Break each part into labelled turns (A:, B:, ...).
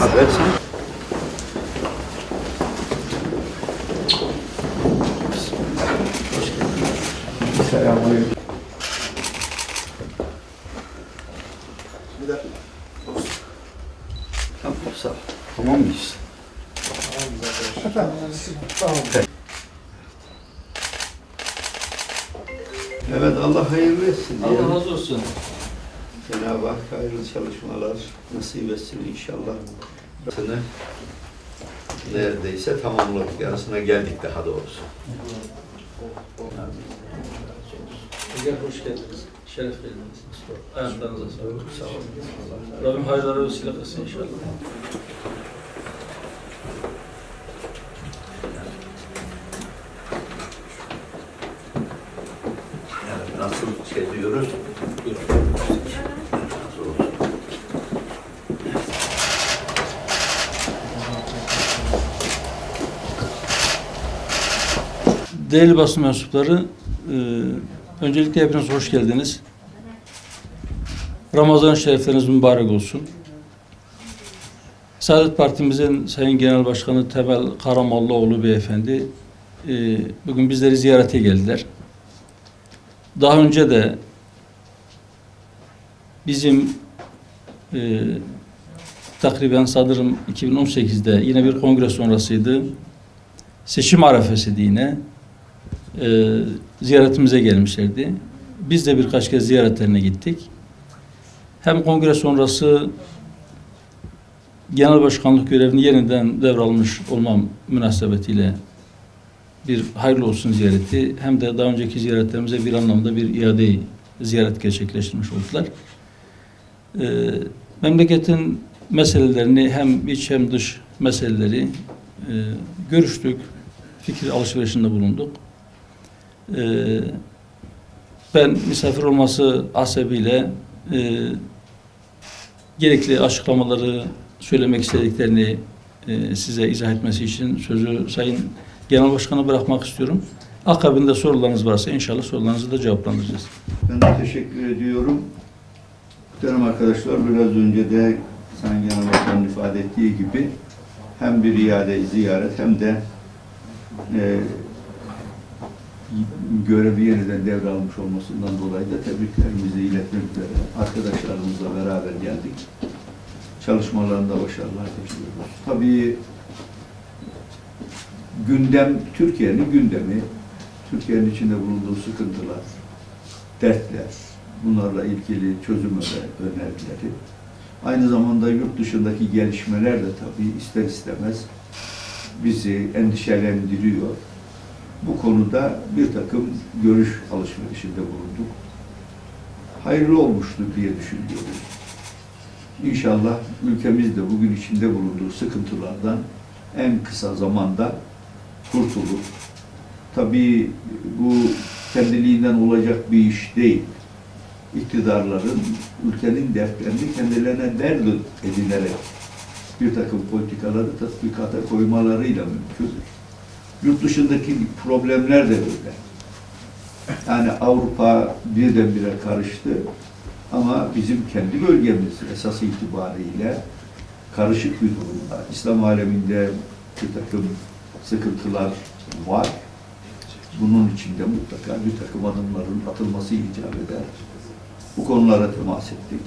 A: Haber sen. Selamünaleyküm. Tamam, sağ ol. Tamam mıyız? Evet, Allah hayırlı etsin. diyelim.
B: Allah razı olsun.
A: Cenab-ı Hak hayırlı çalışmalar nasip etsin inşallah. Sene neredeyse tamamladık. Yarısına geldik daha doğrusu.
B: Gel hoş geldiniz. Şeref verdiniz. Ayaklarınıza sağlık.
A: Sağ olun.
B: Rabbim hayırlara vesile kılsın inşallah.
A: Yani nasıl şey diyoruz? Nasıl olsun?
B: Değerli basın mensupları, e, öncelikle hepiniz hoş geldiniz. Ramazan şerifleriniz mübarek olsun. Saadet Partimizin Sayın Genel Başkanı Temel Karamollaoğlu Beyefendi e, bugün bizleri ziyarete geldiler. Daha önce de bizim e, takriben sanırım 2018'de yine bir kongre sonrasıydı. Seçim arefesiydi yine e, ziyaretimize gelmişlerdi. Biz de birkaç kez ziyaretlerine gittik. Hem kongre sonrası genel başkanlık görevini yeniden devralmış olmam münasebetiyle bir hayırlı olsun ziyareti hem de daha önceki ziyaretlerimize bir anlamda bir iade ziyaret gerçekleştirmiş oldular. E, memleketin meselelerini hem iç hem dış meseleleri e, görüştük, fikir alışverişinde bulunduk. Ee, ben misafir olması hasebiyle e, gerekli açıklamaları söylemek istediklerini e, size izah etmesi için sözü Sayın Genel Başkan'a bırakmak istiyorum. Akabinde sorularınız varsa inşallah sorularınızı da cevaplandıracağız.
A: Ben de teşekkür ediyorum. Muhterem arkadaşlar biraz önce de Sayın Genel Başkan'ın ifade ettiği gibi hem bir iade ziyaret hem de e, görevi yeniden devralmış olmasından dolayı da tebriklerimizi iletmek üzere arkadaşlarımızla beraber geldik. Çalışmalarında başarılar diliyoruz. Tabii gündem, Türkiye'nin gündemi, Türkiye'nin içinde bulunduğu sıkıntılar, dertler, bunlarla ilgili çözüm öne- önerileri. Aynı zamanda yurt dışındaki gelişmeler de tabii ister istemez bizi endişelendiriyor. Bu konuda bir takım görüş alışverişinde bulunduk. Hayırlı olmuştur diye düşünüyorum. İnşallah ülkemiz de bugün içinde bulunduğu sıkıntılardan en kısa zamanda kurtulur. Tabii bu kendiliğinden olacak bir iş değil. İktidarların ülkenin dertlerini kendilerine dert edinerek bir takım politikaları tatbikata koymalarıyla mümkündür. Yurt dışındaki problemler de öyle. Yani Avrupa birdenbire karıştı ama bizim kendi bölgemiz esas itibariyle karışık bir durumda. İslam aleminde bir takım sıkıntılar var. Bunun içinde mutlaka bir takım adımların atılması icap eder. Bu konulara temas ettik.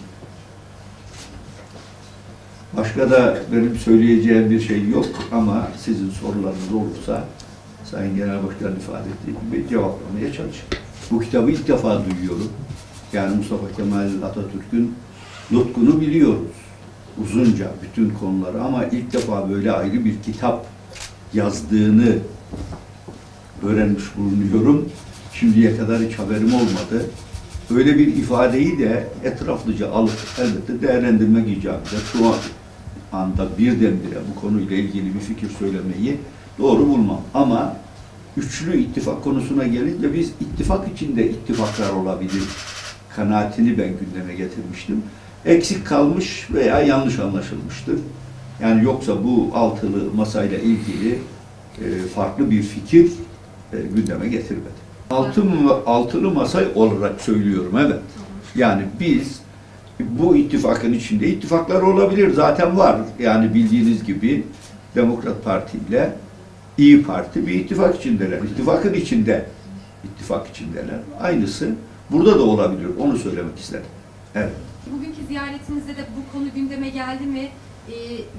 A: Başka da benim söyleyeceğim bir şey yok ama sizin sorularınız olursa Sayın Genel Başkan ifade ettiği gibi cevaplamaya çalışırım. Bu kitabı ilk defa duyuyorum. Yani Mustafa Kemal Atatürk'ün nutkunu biliyoruz. Uzunca bütün konuları ama ilk defa böyle ayrı bir kitap yazdığını öğrenmiş bulunuyorum. Şimdiye kadar hiç haberim olmadı. Öyle bir ifadeyi de etraflıca alıp elbette değerlendirmek eder. Şu an anda birdenbire bu konuyla ilgili bir fikir söylemeyi doğru bulmam. Ama üçlü ittifak konusuna gelince biz ittifak içinde ittifaklar olabilir kanaatini ben gündeme getirmiştim. Eksik kalmış veya yanlış anlaşılmıştır. Yani yoksa bu altılı masayla ilgili e, farklı bir fikir e, gündeme getirmedi. Altı, altılı masay olarak söylüyorum evet. Yani biz Bu ittifakın içinde ittifaklar olabilir. Zaten var. Yani bildiğiniz gibi Demokrat Parti ile İyi Parti bir ittifak içindeler. İttifakın içinde ittifak içindeler. Aynısı burada da olabilir. Onu söylemek isterim. Evet.
C: Bugünkü ziyaretinizde de bu konu gündeme geldi mi? Ee,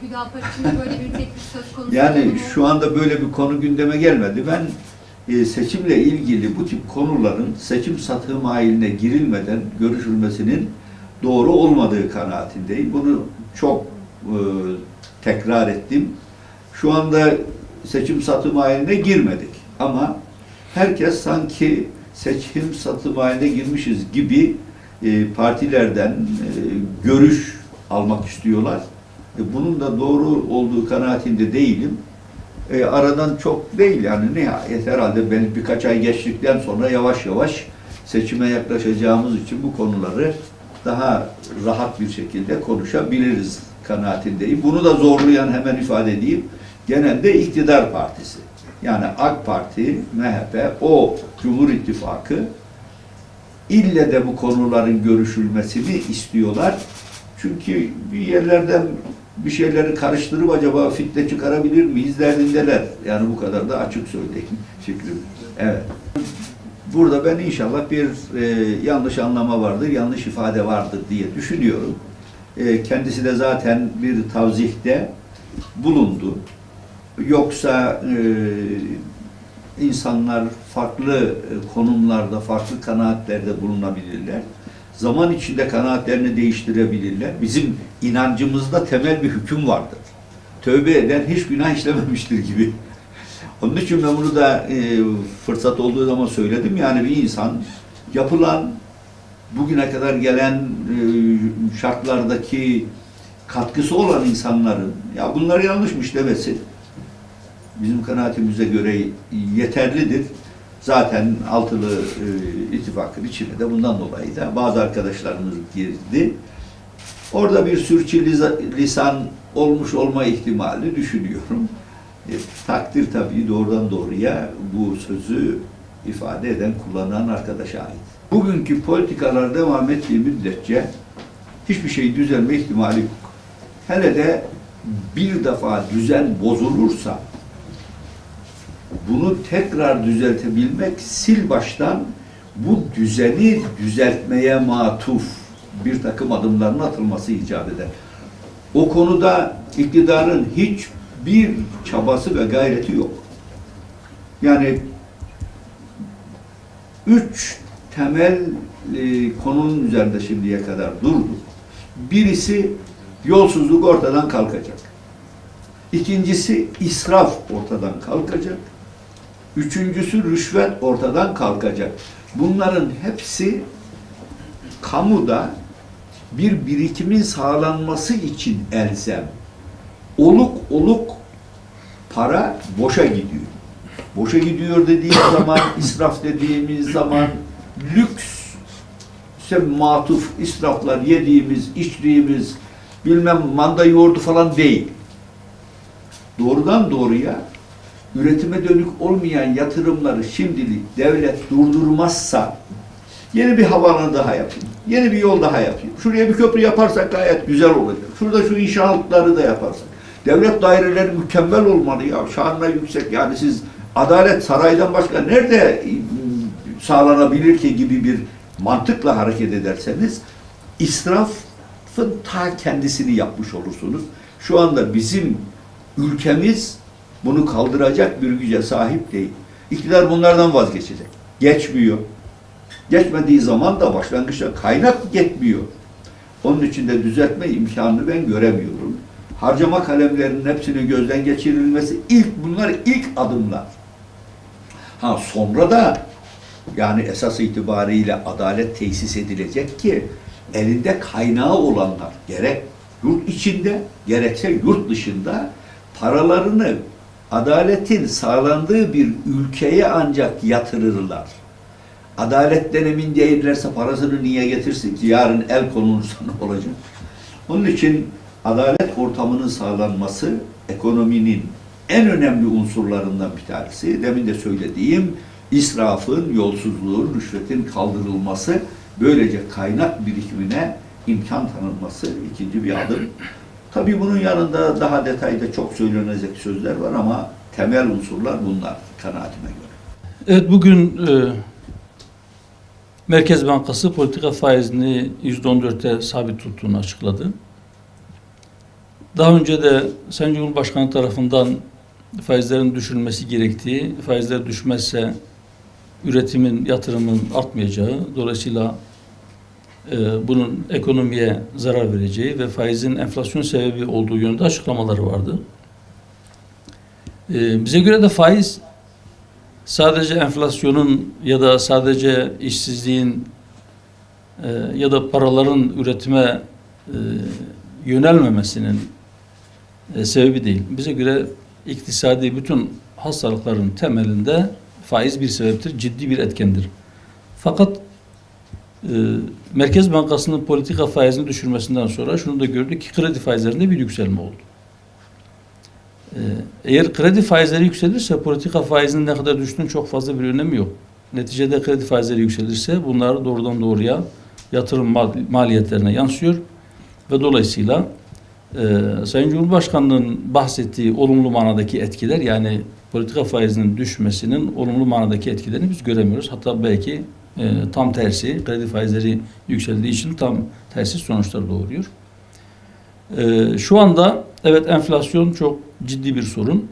C: Hüdapar için böyle bir teklif söz konusu
A: Yani
C: mu?
A: şu anda böyle bir konu gündeme gelmedi. Ben e, seçimle ilgili bu tip konuların seçim satı mailine girilmeden görüşülmesinin doğru olmadığı kanaatindeyim. Bunu çok e, tekrar ettim. Şu anda seçim satı mailine girmedik. Ama herkes sanki seçim satı mailine girmişiz gibi e, partilerden e, görüş almak istiyorlar. E, bunun da doğru olduğu kanaatinde değilim. E, aradan çok değil yani nihayet herhalde ben birkaç ay geçtikten sonra yavaş yavaş seçime yaklaşacağımız için bu konuları daha rahat bir şekilde konuşabiliriz kanaatindeyim. Bunu da zorlayan hemen ifade edeyim. Genelde iktidar partisi. Yani AK Parti, MHP, o Cumhur İttifakı ille de bu konuların görüşülmesini istiyorlar. Çünkü bir yerlerden bir şeyleri karıştırıp acaba fitne çıkarabilir miyiz derdindeler. Yani bu kadar da açık söyleyeyim fikrim. Evet. Burada ben inşallah bir e, yanlış anlama vardır, yanlış ifade vardır diye düşünüyorum. E, kendisi de zaten bir tavzihte bulundu. Yoksa e, insanlar farklı e, konumlarda, farklı kanaatlerde bulunabilirler. Zaman içinde kanaatlerini değiştirebilirler. Bizim inancımızda temel bir hüküm vardır. Tövbe eden hiç günah işlememiştir gibi. Onun için ben bunu da e, fırsat olduğu zaman söyledim. Yani bir insan yapılan, bugüne kadar gelen e, şartlardaki katkısı olan insanların ya bunlar yanlışmış demesi bizim kanaatimize göre yeterlidir. Zaten altılı e, ittifakın içine de bundan dolayı da bazı arkadaşlarımız girdi. Orada bir sürçülisan olmuş olma ihtimali düşünüyorum. E, takdir tabii doğrudan doğruya bu sözü ifade eden, kullanan arkadaşa ait. Bugünkü politikalar devam ettiği müddetçe hiçbir şey düzelme ihtimali yok. Hele de bir defa düzen bozulursa bunu tekrar düzeltebilmek sil baştan bu düzeni düzeltmeye matuf bir takım adımların atılması icap eder. O konuda iktidarın hiçbir çabası ve gayreti yok. Yani üç temel e, konunun üzerinde şimdiye kadar durdu. Birisi yolsuzluk ortadan kalkacak. İkincisi israf ortadan kalkacak. Üçüncüsü rüşvet ortadan kalkacak. Bunların hepsi kamuda bir birikimin sağlanması için elzem. Oluk oluk para boşa gidiyor. Boşa gidiyor dediğim zaman, israf dediğimiz zaman lüks, matuf israflar yediğimiz, içtiğimiz, bilmem manda yoğurdu falan değil. Doğrudan doğruya üretime dönük olmayan yatırımları şimdilik devlet durdurmazsa yeni bir havaalanı daha yapayım, yeni bir yol daha yapayım. Şuraya bir köprü yaparsak gayet güzel olacak. Şurada şu inşaatları da yaparsak. Devlet daireleri mükemmel olmalı ya, şanına yüksek. Yani siz adalet saraydan başka nerede e, sağlanabilir ki gibi bir mantıkla hareket ederseniz israfın ta kendisini yapmış olursunuz. Şu anda bizim ülkemiz bunu kaldıracak bir güce sahip değil. İktidar bunlardan vazgeçecek. Geçmiyor. Geçmediği zaman da başlangıçta kaynak yetmiyor. Onun için de düzeltme imkanını ben göremiyorum. Harcama kalemlerinin hepsinin gözden geçirilmesi ilk bunlar ilk adımlar. Ha sonra da yani esas itibariyle adalet tesis edilecek ki elinde kaynağı olanlar gerek yurt içinde gerekse yurt dışında paralarını adaletin sağlandığı bir ülkeye ancak yatırırlar. Adaletten emin değillerse parasını niye getirsin ki yarın el konulursa ne olacak? Onun için adalet ortamının sağlanması ekonominin en önemli unsurlarından bir tanesi. Demin de söylediğim israfın, yolsuzluğun, rüşvetin kaldırılması böylece kaynak birikimine imkan tanınması ikinci bir adım. Tabii bunun yanında daha detayda çok söylenecek sözler var ama temel unsurlar bunlar kanaatime göre.
B: Evet bugün e, Merkez Bankası politika faizini %14'e sabit tuttuğunu açıkladı. Daha önce de Sayın Cumhurbaşkanı tarafından faizlerin düşürülmesi gerektiği, faizler düşmezse üretimin, yatırımın artmayacağı, dolayısıyla e, bunun ekonomiye zarar vereceği ve faizin enflasyon sebebi olduğu yönünde açıklamaları vardı. E, bize göre de faiz sadece enflasyonun ya da sadece işsizliğin e, ya da paraların üretime e, yönelmemesinin e, sebebi değil. Bize göre iktisadi bütün hastalıkların temelinde faiz bir sebeptir, ciddi bir etkendir. Fakat e, Merkez Bankası'nın politika faizini düşürmesinden sonra şunu da gördük ki kredi faizlerinde bir yükselme oldu. Ee, Eğer kredi faizleri yükselirse politika faizinin ne kadar düştüğünün çok fazla bir önemi yok. Neticede kredi faizleri yükselirse bunlar doğrudan doğruya yatırım mal- maliyetlerine yansıyor ve dolayısıyla e, Sayın Cumhurbaşkanı'nın bahsettiği olumlu manadaki etkiler yani politika faizinin düşmesinin olumlu manadaki etkilerini biz göremiyoruz. Hatta belki e, tam tersi kredi faizleri yükseldiği için tam tersi sonuçlar doğuruyor. Ee, şu anda evet enflasyon çok ciddi bir sorun.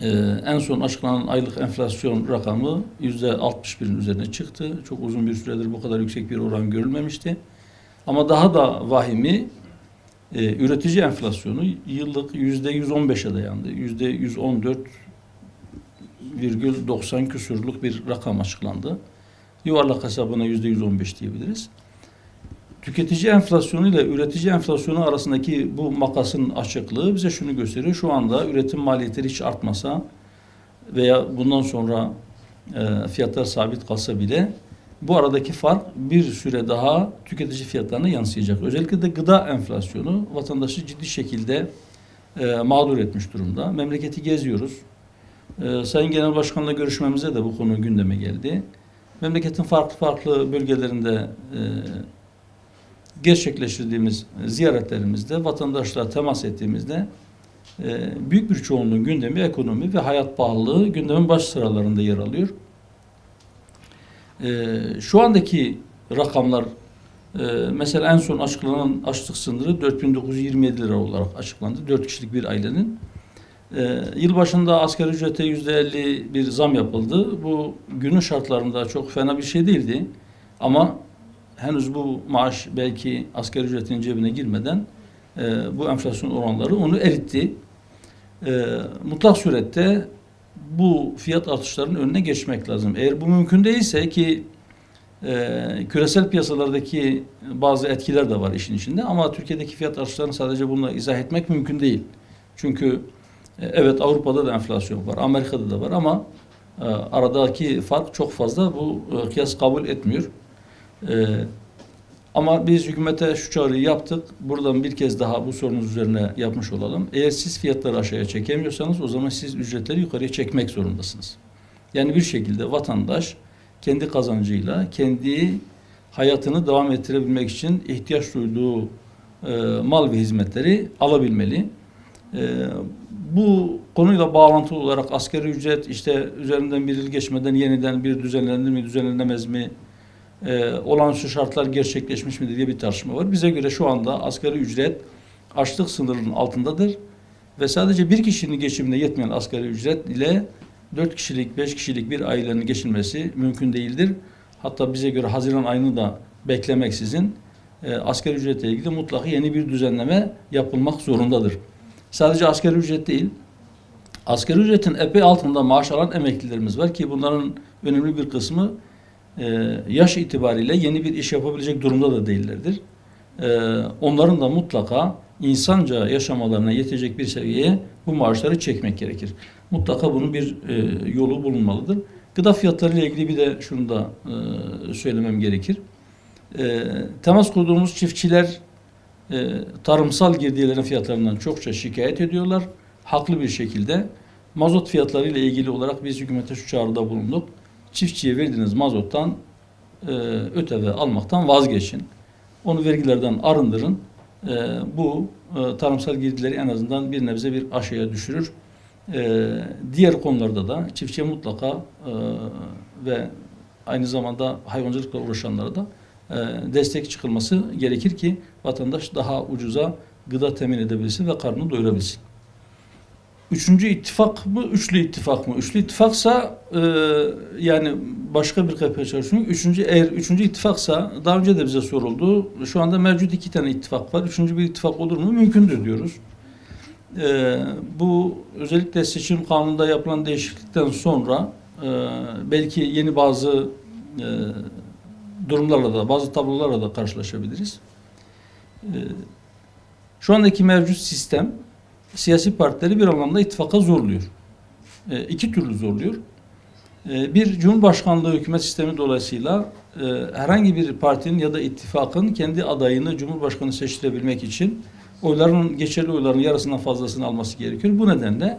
B: Ee, en son açıklanan aylık enflasyon rakamı yüzde 61'in üzerine çıktı. Çok uzun bir süredir bu kadar yüksek bir oran görülmemişti. Ama daha da vahimi e, üretici enflasyonu yıllık yüzde 115'e dayandı. Yüzde 114,90 küsurluk bir rakam açıklandı. Yuvarlak hesabına yüzde 115 diyebiliriz tüketici enflasyonu ile üretici enflasyonu arasındaki bu makasın açıklığı bize şunu gösteriyor. Şu anda üretim maliyetleri hiç artmasa veya bundan sonra e, fiyatlar sabit kalsa bile bu aradaki fark bir süre daha tüketici fiyatlarına yansıyacak. Özellikle de gıda enflasyonu vatandaşı ciddi şekilde e, mağdur etmiş durumda. Memleketi geziyoruz. E, Sayın Genel Başkan'la görüşmemize de bu konu gündeme geldi. Memleketin farklı farklı bölgelerinde e, gerçekleştirdiğimiz ziyaretlerimizde, vatandaşla temas ettiğimizde e, büyük bir çoğunluğun gündemi ekonomi ve hayat pahalılığı gündemin baş sıralarında yer alıyor. E, şu andaki rakamlar e, mesela en son açıklanan açlık sınırı 4927 lira olarak açıklandı. 4 kişilik bir ailenin. E, yılbaşında asgari ücrete %50 bir zam yapıldı. Bu günün şartlarında çok fena bir şey değildi. Ama henüz bu maaş belki asgari ücretin cebine girmeden e, bu enflasyon oranları onu eritti. E, mutlak surette bu fiyat artışlarının önüne geçmek lazım. Eğer bu mümkün değilse ki e, küresel piyasalardaki bazı etkiler de var işin içinde ama Türkiye'deki fiyat artışlarını sadece bununla izah etmek mümkün değil. Çünkü e, evet Avrupa'da da enflasyon var, Amerika'da da var ama e, aradaki fark çok fazla bu e, kıyas kabul etmiyor. Ee, ama biz hükümete şu çağrıyı yaptık. Buradan bir kez daha bu sorunuz üzerine yapmış olalım. Eğer siz fiyatları aşağıya çekemiyorsanız o zaman siz ücretleri yukarıya çekmek zorundasınız. Yani bir şekilde vatandaş kendi kazancıyla kendi hayatını devam ettirebilmek için ihtiyaç duyduğu e, mal ve hizmetleri alabilmeli. E, bu konuyla bağlantılı olarak asgari ücret işte üzerinden bir yıl geçmeden yeniden bir düzenlenir mi, düzenlenemez mi? E, olağanüstü şartlar gerçekleşmiş midir diye bir tartışma var. Bize göre şu anda asgari ücret açlık sınırının altındadır ve sadece bir kişinin geçimine yetmeyen asgari ücret ile dört kişilik, beş kişilik bir ailenin geçinmesi mümkün değildir. Hatta bize göre Haziran ayını da beklemeksizin e, asgari ücretle ilgili mutlaka yeni bir düzenleme yapılmak zorundadır. Sadece asgari ücret değil, asgari ücretin epey altında maaş alan emeklilerimiz var ki bunların önemli bir kısmı yaş itibariyle yeni bir iş yapabilecek durumda da değillerdir. E, onların da mutlaka insanca yaşamalarına yetecek bir seviyeye bu maaşları çekmek gerekir. Mutlaka bunun bir e, yolu bulunmalıdır. Gıda fiyatları ile ilgili bir de şunu da e, söylemem gerekir. E, temas kurduğumuz çiftçiler e, tarımsal girdilerin fiyatlarından çokça şikayet ediyorlar. Haklı bir şekilde. Mazot fiyatları ile ilgili olarak biz hükümete şu çağrıda bulunduk çiftçiye verdiğiniz mazottan e, öteve almaktan vazgeçin. Onu vergilerden arındırın. E, bu e, tarımsal girdileri en azından bir nebze bir aşağıya düşürür. E, diğer konularda da çiftçiye mutlaka e, ve aynı zamanda hayvancılıkla uğraşanlara da e, destek çıkılması gerekir ki vatandaş daha ucuza gıda temin edebilsin ve karnını doyurabilsin. Üçüncü ittifak mı, üçlü ittifak mı? Üçlü ittifaksa e, yani başka bir kapıya çalışıyor. Üçüncü, eğer üçüncü ittifaksa daha önce de bize soruldu. Şu anda mevcut iki tane ittifak var. Üçüncü bir ittifak olur mu? Mümkündür diyoruz. E, bu özellikle seçim kanununda yapılan değişiklikten sonra e, belki yeni bazı e, durumlarla da, bazı tablolarla da karşılaşabiliriz. E, şu andaki mevcut sistem siyasi partileri bir anlamda ittifaka zorluyor. E, iki türlü zorluyor. E, bir Cumhurbaşkanlığı hükümet sistemi dolayısıyla e, herhangi bir partinin ya da ittifakın kendi adayını Cumhurbaşkanı seçtirebilmek için oyların geçerli oyların yarısından fazlasını alması gerekiyor. Bu nedenle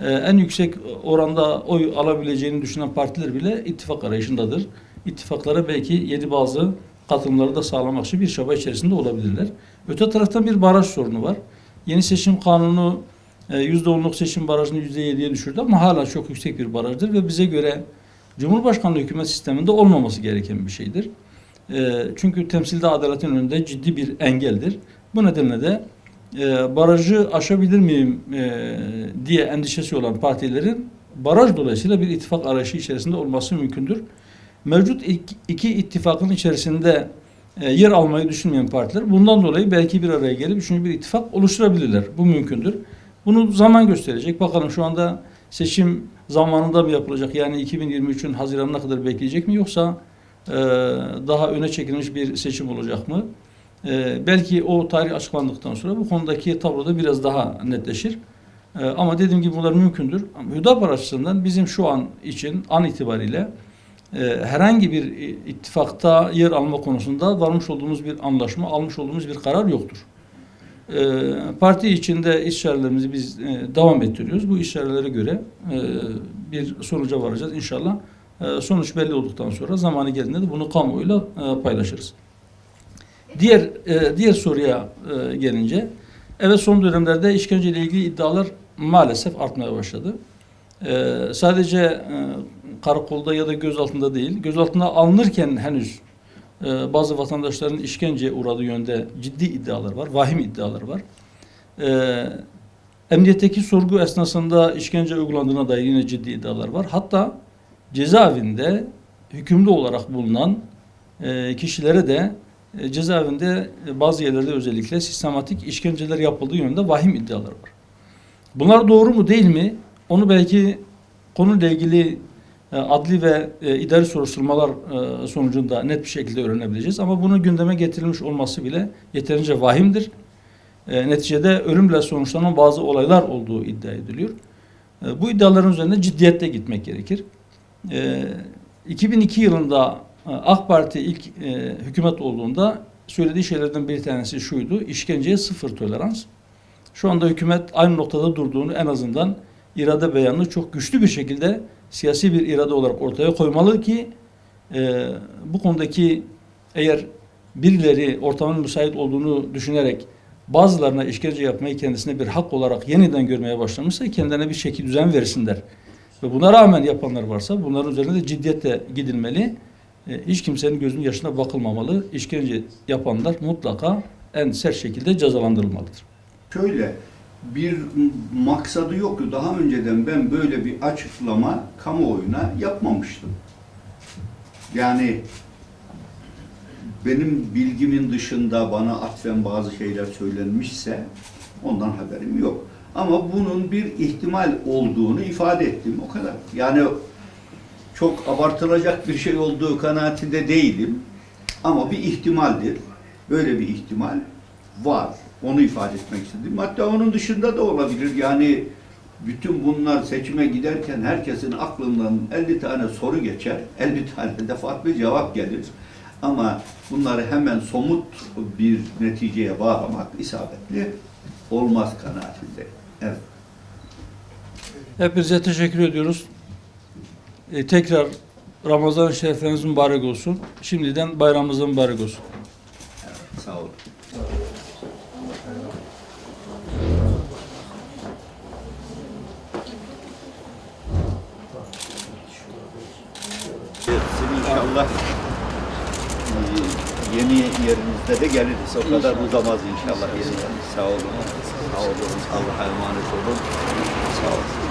B: e, en yüksek oranda oy alabileceğini düşünen partiler bile ittifak arayışındadır. İttifaklara belki yeni bazı katılımları da sağlamak için bir çaba içerisinde olabilirler. Öte taraftan bir baraj sorunu var. Yeni seçim kanunu e, %10'luk seçim barajını %7'ye düşürdü ama hala çok yüksek bir barajdır ve bize göre Cumhurbaşkanlığı hükümet sisteminde olmaması gereken bir şeydir. E, Çünkü temsilde adaletin önünde ciddi bir engeldir. Bu nedenle de e, barajı aşabilir miyim e, diye endişesi olan partilerin baraj dolayısıyla bir ittifak arayışı içerisinde olması mümkündür. Mevcut iki, ittifakın içerisinde e, yer almayı düşünmeyen partiler bundan dolayı belki bir araya gelip üçüncü bir ittifak oluşturabilirler. Bu mümkündür. Bunu zaman gösterecek. Bakalım şu anda seçim zamanında mı yapılacak? Yani 2023'ün Haziran'ına kadar bekleyecek mi yoksa e, daha öne çekilmiş bir seçim olacak mı? E, belki o tarih açıklandıktan sonra bu konudaki tablo da biraz daha netleşir. E, ama dediğim gibi bunlar mümkündür. Hüdapar açısından bizim şu an için an itibariyle e, herhangi bir ittifakta yer alma konusunda varmış olduğumuz bir anlaşma, almış olduğumuz bir karar yoktur. E, parti içinde istişarelerimizi biz e, devam ettiriyoruz. Bu istişarelere göre e, bir sonuca varacağız inşallah. E, sonuç belli olduktan sonra zamanı geldiğinde de bunu kamuoyuyla e, paylaşırız. Diğer e, diğer soruya e, gelince, evet son dönemlerde işkenceyle ilgili iddialar maalesef artmaya başladı. E, sadece e, karakolda ya da gözaltında değil, gözaltına alınırken henüz e, bazı vatandaşların işkenceye uğradığı yönde ciddi iddialar var, vahim iddialar var. E, emniyetteki sorgu esnasında işkence uygulandığına dair yine ciddi iddialar var. Hatta cezaevinde hükümlü olarak bulunan e, kişilere de e, cezaevinde e, bazı yerlerde özellikle sistematik işkenceler yapıldığı yönünde vahim iddialar var. Bunlar doğru mu değil mi? Onu belki konuyla ilgili adli ve e, idari soruşturmalar e, sonucunda net bir şekilde öğrenebileceğiz. Ama bunun gündeme getirilmiş olması bile yeterince vahimdir. E, neticede ölümle sonuçlanan bazı olaylar olduğu iddia ediliyor. E, bu iddiaların üzerinde ciddiyetle gitmek gerekir. E, 2002 yılında e, AK Parti ilk e, hükümet olduğunda söylediği şeylerden bir tanesi şuydu. işkenceye sıfır tolerans. Şu anda hükümet aynı noktada durduğunu en azından irade beyanını çok güçlü bir şekilde siyasi bir irade olarak ortaya koymalı ki e, bu konudaki eğer birileri ortamın müsait olduğunu düşünerek bazılarına işkence yapmayı kendisine bir hak olarak yeniden görmeye başlamışsa kendine bir şekil düzen versinler. Ve buna rağmen yapanlar varsa bunların üzerine de ciddiyetle gidilmeli. E, hiç kimsenin gözünün yaşına bakılmamalı. İşkence yapanlar mutlaka en sert şekilde cezalandırılmalıdır.
A: Şöyle bir maksadı yoktu. Daha önceden ben böyle bir açıklama kamuoyuna yapmamıştım. Yani benim bilgimin dışında bana atfen bazı şeyler söylenmişse ondan haberim yok. Ama bunun bir ihtimal olduğunu ifade ettim o kadar. Yani çok abartılacak bir şey olduğu kanaatinde değilim. Ama bir ihtimaldir. Böyle bir ihtimal var. Onu ifade etmek istedim. Hatta onun dışında da olabilir. Yani bütün bunlar seçime giderken herkesin aklından 50 tane soru geçer. 50 tane de farklı cevap gelir. Ama bunları hemen somut bir neticeye bağlamak isabetli olmaz kanaatinde. Evet.
B: Hepinize teşekkür ediyoruz. E, tekrar Ramazan şerifleriniz mübarek olsun. Şimdiden bayramımız mübarek olsun.
A: Sağ olun. Sizin inşallah e, yeni yerinizde de geliriz. O kadar uzamaz inşallah. Sağ olun. Sağ olun. Allah'a emanet olun. Sağ olun.